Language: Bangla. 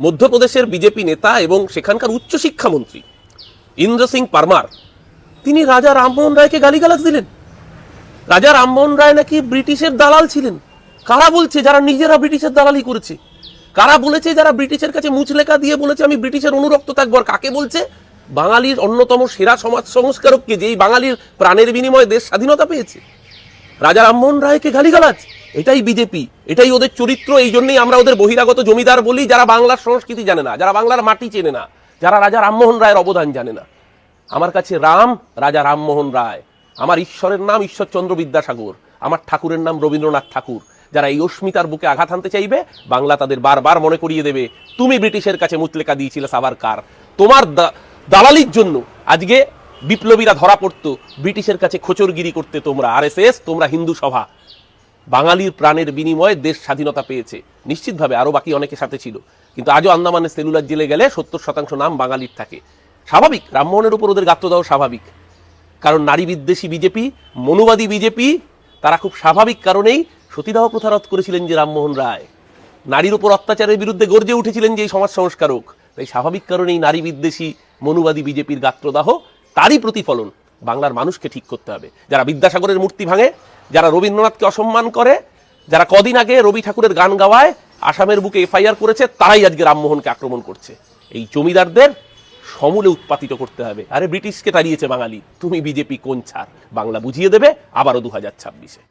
মধ্যপ্রদেশের বিজেপি নেতা এবং সেখানকার উচ্চশিক্ষামন্ত্রী ইন্দ্র সিং পারমার, তিনি রাজা রামমোহন রায়কে গালিগালাজ দিলেন। রাজা রামমোহন রায় নাকি ব্রিটিশের দালাল ছিলেন। কারা বলছে যারা নিজেরা ব্রিটিশের দালালি করেছে? কারা বলেছে যারা ব্রিটিশের কাছে মুচলেখা দিয়ে বলেছে আমি ব্রিটিশের অনুরক্ত থাকব? আর কাকে বলছে? বাঙালির অন্যতম সেরা সমাজ সংস্কারককে যেই বাঙালির প্রাণের বিনিময়ে দেশ স্বাধীনতা পেয়েছে। রাজা রামমোহন রায়কে গালিগালাজ। এটাই বিজেপি, এটাই ওদের চরিত্র, এই জন্যই আমরা ওদের বহিরাগত জমিদার বলি, যারা বাংলার সংস্কৃতি জানে না, যারা বাংলার মাটি চেনে না, যারা রাজা রামমোহন রায়ের অবদান জানে না। আমার কাছে রাম, রাজা রামমোহন রায়। আমার ঈশ্বরের নাম ঈশ্বরচন্দ্র বিদ্যাসাগর, আমার ঠাকুরের নাম রবীন্দ্রনাথ ঠাকুর। যারা এই অস্মিতার বুকে আঘাত আনতে চাইবে, বাংলা তাদের বারবার মনে করিয়ে দেবে, তুমি ব্রিটিশের কাছে মুতলেকা দিয়েছিলে সাবারকার তোমার দালালির জন্য আজকে বিপ্লবীরা ধরা পড়তো, ব্রিটিশের কাছে খোচরগিরি করতে তোমরা, আরএসএস, তোমরা হিন্দু সভা। বাঙালির প্রাণের বিনিময়ে দেশ স্বাধীনতা পেয়েছে। নিশ্চিতভাবে আরও বাকি অনেকের সাথে ছিল। কিন্তু আজও আন্দামানের সেলুলার জেলে গেলে সত্তর শতাংশ নাম বাঙালির থাকে। স্বাভাবিক রামমোহনের উপর ওদের গাত্র দেওয়া স্বাভাবিক। কারণ নারী বিদ্বেষী বিজেপি, মনুবাদী বিজেপি, তারা খুব স্বাভাবিক কারণেই সতীদাহ প্রথা রদ করেছিলেন যে রামমোহন রায়। নারীর উপর অত্যাচারের বিরুদ্ধে গর্জে উঠেছিলেন যে এই সমাজ সংস্কারক। তাই স্বাভাবিক কারণেই নারী বিদ্বেষী, মনুবাদী বিজেপির গাত্রদাহ, তারই প্রতিফলন। বাংলার মানুষকে ঠিক করতে হবে। যারা বিদ্যাসাগরের মূর্তি ভাঙে, যারা রবীন্দ্রনাথকে অসম্মান করে, যারা কদিন আগে রবি ঠাকুরের গান গাওয়ায় আসামের বুকে এফআইআর করেছে, তারাই আজকে রামমোহনকে আক্রমণ করছে। এই জমিদারদের সমূলে উৎপাতিত করতে হবে। আরে ব্রিটিশকে তাড়িয়েছে বাঙালি, তুমি বিজেপি কোন ছাড়? বাংলা বুঝিয়ে দেবে, আবারও দু হাজার ছাব্বিশে।